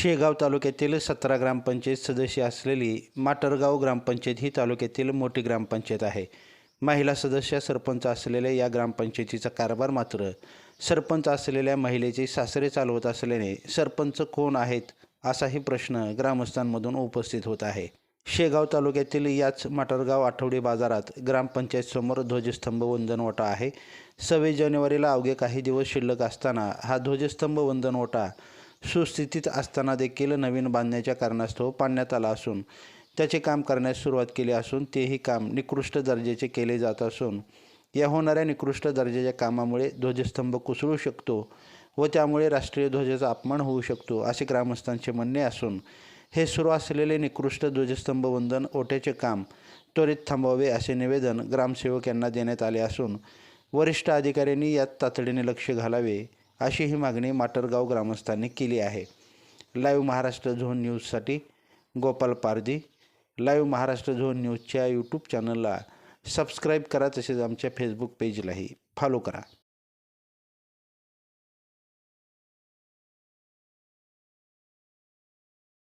शेगाव तालुक्यातील सतरा ग्रामपंचायत सदस्य असलेली माटरगाव ग्रामपंचायत ही तालुक्यातील मोठी ग्रामपंचायत आहे. महिला सदस्य सरपंच असलेल्या या ग्रामपंचायतीचा कारभार मात्र सरपंच असलेल्या महिलेचे सासरे चालवत असल्याने सरपंच कोण आहेत असाही प्रश्न ग्रामस्थांमधून उपस्थित होत आहे. शेगाव तालुक्यातील याच माटरगाव आठवडी बाजारात ग्रामपंचायतसमोर ध्वजस्तंभ वंदन ओटा आहे. सव्वीस जानेवारीला अवघे काही दिवस शिल्लक असताना हा ध्वजस्तंभ वंदन ओटा सुस्थितीत असताना देखील नवीन बांधण्याच्या कारणास्तव पाडण्यात आला असून त्याचे काम करण्यास सुरुवात केली असून तेही काम निकृष्ट दर्जाचे केले जात असून या होणाऱ्या निकृष्ट दर्जाच्या कामामुळे ध्वजस्तंभ कुसळू शकतो व त्यामुळे राष्ट्रीय ध्वजाचा अपमान होऊ शकतो असे ग्रामस्थांचे म्हणणे असून हे सुरू असलेले निकृष्ट ध्वजस्तंभ वंदन ओट्याचे काम त्वरित थांबवावे असे निवेदन ग्रामसेवक यांना देण्यात आले असून वरिष्ठ अधिकाऱ्यांनी यात तातडीने लक्ष घालावे. अशी ही मागणी माटरगाव ग्रामस्थांनी केली आहे. लाईव्ह महाराष्ट्र झोन न्यूजसाठी गोपाल पारधी. लाईव्ह महाराष्ट्र झोन न्यूजच्या यूट्यूब चॅनलला सबस्क्राईब करा तसेच आमच्या फेसबुक पेजलाही फॉलो करा.